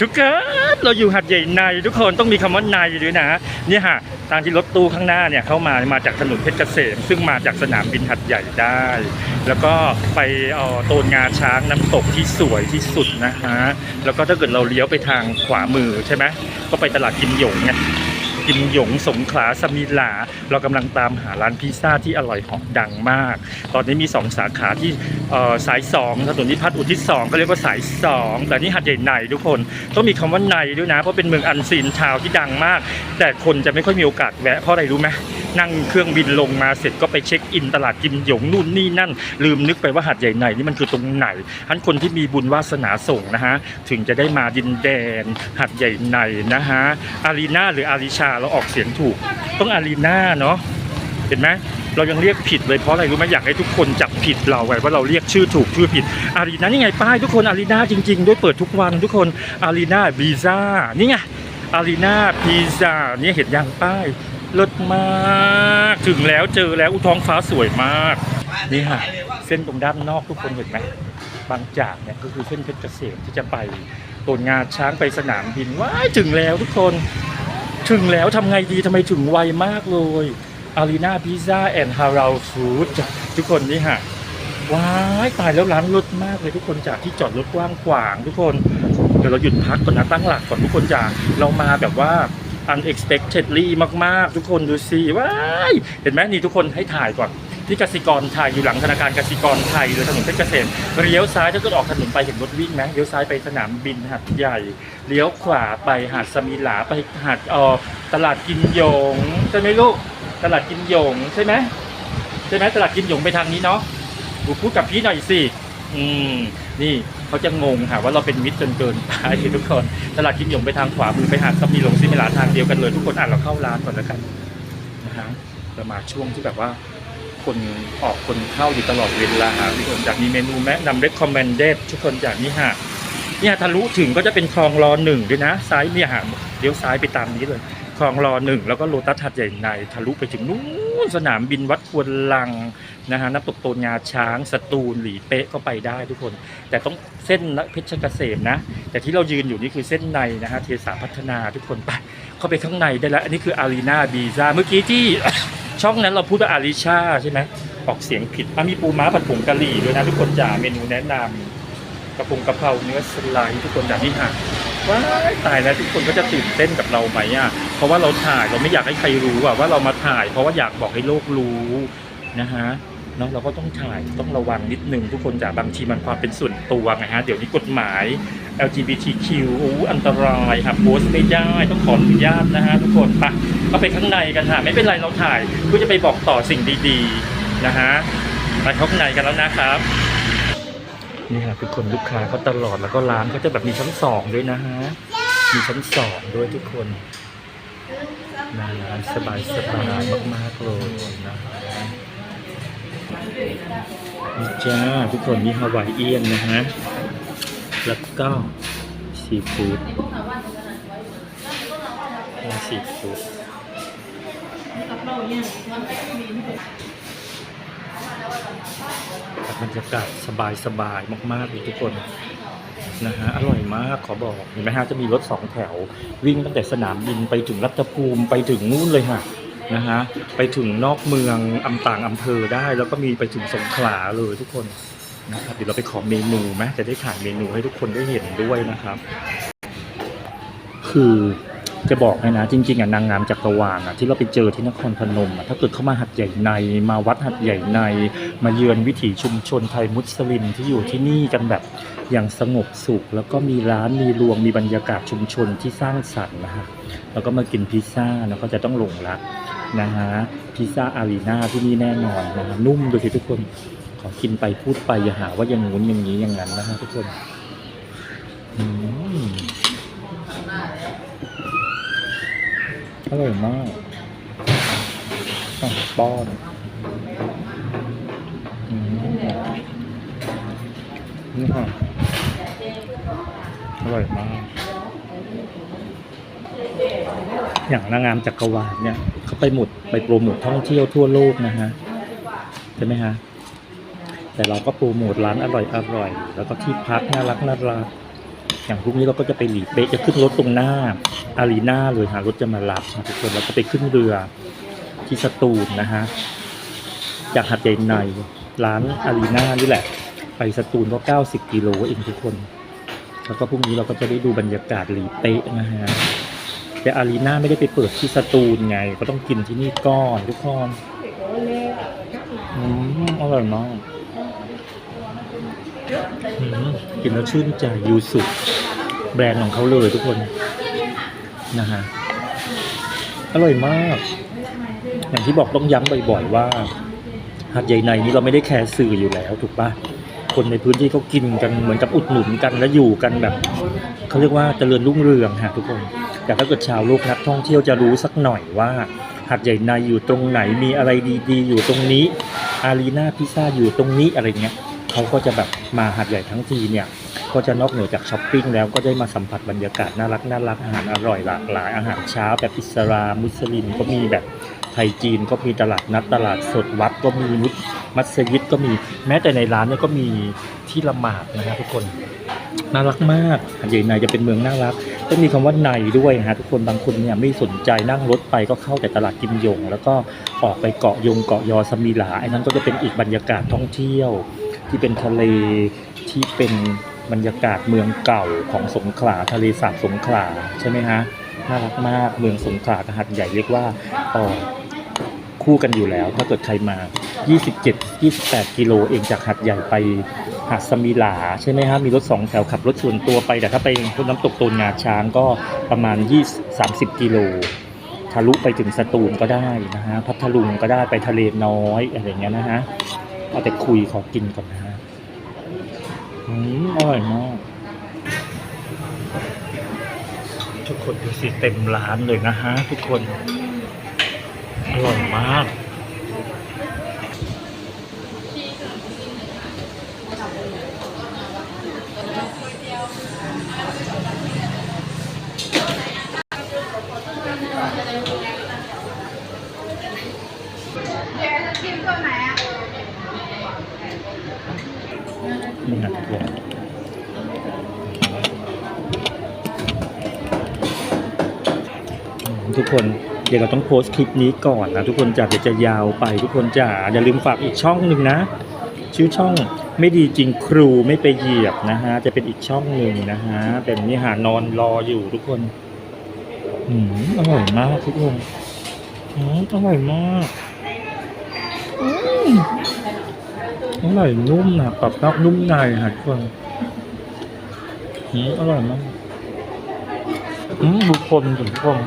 ทุกคนเราอยู่หัดใหญ่ในทุกคนต้องมีคำว่าในด้วยนะเนี่ยฮะตามที่รถตู้ข้างหน้าเนี่ยเข้ามามาจากถนนเพชรเกษมซึ่งมาจากสนามบินหัดใหญ่ได้ แล้วก็ไปเอ่อโตนงาช้างน้ำตกที่สวยที่สุดนะฮะแล้วก็ถ้าเกิดเราเลี้ยวไปทางขวามือใช่ไหมก็ไปตลาดกิมหยงไง กิมหยงสงขลาสมิลา เรากำลังตามหาร้านพิซซ่าที่อร่อยหอมดังมาก ตอนนี้มี 2 สาขาที่สาย2ถนนนิพัฒน์อุทิศ2ก็เรียกว่าสาย 2 แต่นี่หัดใหญ่ในทุกคน ต้องมีคำว่าในด้วยนะ เพราะเป็นเมืองอันซีนทาวที่ดังมาก แต่คนจะไม่ค่อยมีโอกาสแวะเพราะอะไรรู้ไหมนั่งเครื่องบินลงมาเสร็จก็ไปเช็คอินตลาดกิมหยงนู่นนี่นั่น ลืมนึกไปว่าหัดใหญ่ในนี่มันคือตรงไหนท่านคนที่มีบุญวาสนาส่งนะฮะถึงจะได้มาดินแดนหัดใหญ่ในนะฮะอารีนาหรืออาริชาเราออกเสียงถูก ต้องอารีนาเนาะเห็นไหมเรายังเรียกผิดเลยเพราะอะไรรู้ไหมอยากให้ทุกคนจับผิดเราไว้ว่าเราเรียกชื่อถูกชื่อผิดอารีนานี่ไงป้ายทุกคนอารีนาจริง ๆ ด้วยเปิดทุกวันทุกคนอารีนาบีซ่านี่ไงอารีนาพีซ่านี่เห็นยังป้าย เลิศมาก ถึงแล้วเจอแล้วอุท้องฟ้าสวยมากนี่ฮะเส้นตรงด้านนอกทุกคนเห็นไหมบางจากเนี่ยก็คือเส้นเพชรเกษมที่จะไปตนงาช้างไปสนามบินว้ายถึงแล้วทุกคน ถึงแล้วทำไงดีทำไมถึงไวมากเลยอารีนาพิซซ่าแอนด์ฮาราลฟู้ดทุกคนนี่ฮะว้ายตายแล้วร้านรถมากเลยทุกคนจากที่จอดรถกว้างขวาง ทุกคนเดี๋ยวเราหยุดพักก่อนนะตั้งหลักก่อนทุกคนจ้าเรามาแบบว่า unexpectedly มาก ๆ ทุกคนดูสิว้ายเห็นไหมนี่ทุกคนให้ถ่ายก่อนที่กสิกรไทยอยู่หลังธนาคารกสิกรไทยเลยถนนเพชรเกษมเลี้ยวซ้ายถ้าเกิดออกถนนไปเห็นรถวิ่งไหมเลี้ยวซ้ายไปสนามบินหัดใหญ่ เลี้ยวขวาไปหาดสมิลาไปหาดเออตลาดกินหยงใช่ไหมลูกตลาดกินหยงใช่ไหมใช่ไหมตลาดกินหยงไปทางนี้เนาะพูดกับพี่หน่อยสิอืมนี่ เขาจะงงหาว่าเราเป็นมิตรจนเกินไปทุกคนตลาดกินหยงไปทางขวามือไปหาดสมีหลงซิมิลาทางเดียวกันเลยทุกคนอ่านเราเข้าร้านก่อนแล้วกันนะฮะเรามาช่วงที่แบบว่าคนออกคนเข้าอยู่ตลอดเวลาทุกคนจากมีเมนูแนะนำ recommended ทุกคนจากนี้ฮะเนี่ยทะลุถึงก็จะเป็นคลองรอหนึ่งด้วยนะ ซ้ายเนี่ยฮะเลี้ยวซ้ายไปตามนี้เลย คลองรอหนึ่งแล้วก็โลตัสหัดใหญ่ในทะลุไปถึงนู้น สนามบินวัดควนลังนะฮะน้ำตกโตนงาช้างสตูลหลีเป๊ะก็ไปได้ทุกคน แต่ต้องเส้นเพชรเกษมนะ แต่ที่เรายืนอยู่นี่คือเส้นในนะฮะเทสาพัฒนาทุกคนไปเข้าไปข้างในได้แล้ว อันนี้คืออารีนาบีซาเมื่อกี้ที่ช่องนั้นเราพูดว่าอาริชาใช่ไหมออกเสียงผิดมีปูม้าผัดผงกะหรี่ด้วยนะทุกคนจ๋าเมนูแนะนำกระพงกะเพราเนื้อสไลด์ทุกคนจ๋านี่ฮะ ว้ายตายแล้วทุกคนก็จะตื่นเต้นกับเราไหมอะเพราะว่าเราถ่ายเราไม่อยากให้ใครรู้อะว่าเรามาถ่าย เพราะว่าอยากบอกให้โลกรู้นะฮะเนาะเราก็ต้องถ่ายต้องระวังนิดนึงทุกคนจ๋าบางทีมันความเป็นส่วนตัวไงฮะเดี๋ยวนี้กฎหมาย LGBTQ อันตรายครับโพสไม่ได้ต้องขออนุญาตนะฮะทุกคนไปก็ไปข้างในกันค่ะไม่เป็นไรเราถ่ายเพื่อจะไปบอกต่อสิ่งดีๆนะฮะไปข้างในกันแล้วนะครับ นี่ค่ะทุกคนลูกค้าเขาตลอดแล้วก็ร้านก็จะแบบมีชั้นสองด้วยนะฮะ มีชั้นสองด้วยทุกคนนะร้านสบายสบายมากๆเลยนะฮะนี่จ้าทุกคนมีฮาวายเอียนนะฮะ แล้วก็ซีฟู้ดมีซีฟู้ด บรรยากาศสบายสบายๆมากๆเลยทุกคนนะฮะอร่อยมากขอบอกเห็นไหมฮะจะมีรถสองแถว วิ่งตั้งแต่สนามบินไปถึงรัฐภูมิไปถึงนู่นเลยฮะนะฮะไปถึงนอกเมืองอำต่างอำเภอได้ แล้วก็มีไปถึงสงขลาเลยทุกคนนะครับเดี๋ยวเราไปขอเมนูไหมจะได้ถ่ายเมนูให้ทุกคนได้เห็นด้วยนะครับ คือ จะบอกให้นะจริงๆอะนางงามจักรวาลอะที่เราไปเจอที่นครพนมอะถ้าเกิดเข้ามาหัดใหญ่ในมาวัดหัดใหญ่ใน มาเยือนวิถีชุมชนไทยมุสลิมที่อยู่ที่นี่กันแบบอย่างสงบสุข แล้วก็มีร้านมีรวงมีบรรยากาศชุมชนที่สร้างสรรค์นะฮะแล้วก็มากินพิซซ่าแล้วก็จะต้องหลงรักนะฮะพิซซ่าอารีนาที่นี่แน่นอนนะฮะนุ่มดูสิทุกคนขอกินไปพูดไปอย่าหาว่าอย่างงู้นอย่างนี้อย่างนั้นนะฮะทุกคนอืม อร่อยมากต้องป้อนอนี่ค่ะอร่อยมาก อย่างนางงามจักรวาลเนี่ยเขาไปหมดไปโปรโมทท่องเที่ยวทั่วโลกนะฮะใช่ไหมฮะแต่เราก็โปรโมทร้านอร่อยอร่อย แล้วก็ที่พักน่ารักน่ารัก อย่างพรุ่งนี้เราก็จะไปหลีเป๊ะจะขึ้นรถตรงหน้าอารีนาเลยหารถจะมารับนะทุกคนแล้วก็ไปขึ้นเรือที่สตูลนะฮะจากหัดใหญ่ในร้านอารีนานี่แหละ ไปสตูลก็ 90 กิโลเองทุกคน แล้วก็พรุ่งนี้เราก็จะได้ดูบรรยากาศหลีเป๊ะนะฮะแต่อารีนาไม่ได้ไปเปิดที่สตูลไง ก็ต้องกินที่นี่ก่อนทุกคนอืมอร่อยมาก กินแล้วชื่นใจยูสุแบรนด์ของเขาเลยทุกคนนะฮะอร่อยมาก อย่างที่บอกต้องย้ำบ่อยๆว่าหัดใหญ่ในนี้เราไม่ได้แคร์สื่ออยู่แล้วถูกปะคนในพื้นที่เขากินกันเหมือนกับอุดหนุนกันและอยู่กันแบบเขาเรียกว่าเจริญรุ่งเรืองฮะทุกคน แต่ถ้าเกิดชาวโลกนักท่องเที่ยวจะรู้สักหน่อยว่าหัดใหญ่ในอยู่ตรงไหนมีอะไรดีๆ อยู่ตรงนี้อารีนาพิซซ่าอยู่ตรงนี้อะไรเงี้ย เขาก็จะแบบมาหัดใหญ่ทั้งทีเนี่ย ก็จะนอกเหนือจากช้อปปิ้งแล้วก็ได้มาสัมผัสบรรยากาศน่ารักน่ารักอาหารอร่อยหลากหลายอาหารเช้าแบบอิสลามมุสลิมก็มีแบบไทยจีนก็มีตลาดนัดตลาดสดวัดก็มีมุสมัสยิดก็มีแม้แต่ในร้านเนี่ยก็มีที่ละหมาดนะฮะทุกคนน่ารักมากหัดใหญ่ในจะเป็นเมืองน่ารักต้องมีคำว่าในด้วยฮะทุกคนบางคนเนี่ยไม่สนใจนั่งรถไปก็เข้าแต่ตลาดกิมยง แล้วก็ออกไปเกาะยงเกาะยอสมิลาไอ้นั้นก็จะเป็นอีกบรรยากาศท่องเที่ยว ที่เป็นทะเลที่เป็นบรรยากาศเมืองเก่าของสงขลาทะเลสาบสงขลาใช่ไหมฮะน่ารักมากเมืองสงขลาหัดใหญ่เรียกว่าออคู่กันอยู่แล้ว ถ้าเกิดใครมา 27 28 กิโลเองจากหัดใหญ่ไปหาดสมิลาใช่ไหมฮะมีรถสองแถวขับรถส่วนตัวไป แต่ถ้าไปน้ำตกโตนงาช้างก็ประมาณ 20 30 กิโลทะลุไปถึงสตูลก็ได้นะฮะพัทลุงก็ได้ไปทะเลน้อยอะไรอย่างเงี้ยนะฮะ เอาแต่คุยขอกินก่อนนะฮะอืมอร่อยมากทุกคนดูสิเต็มร้านเลยนะฮะทุกคน อร่อยมาก จิ้มตัวไหนอะ นี่นะทุกคนอืมทุกคนเดี๋ยวเราต้องโพสต์คลิปนี้ก่อนนะทุกคนจะเดี๋ยวจะยาวไป ทุกคนจะอย่าลืมฝากอีกช่องหนึ่งนะ ชื่อช่องไม่ดีจริงครูไม่ไปเหยียบนะฮะ จะเป็นอีกช่องหนึ่งนะฮะ เป็นนี่หานอนรออยู่ทุกคนอืมอร่อยมากทุกคนอืมอร่อยมากอืม อร่อยนุ่มนะปรับนอกนุ่มในค่ะทุกคนอืมอร่อยมากอืมบุคคนทุกคน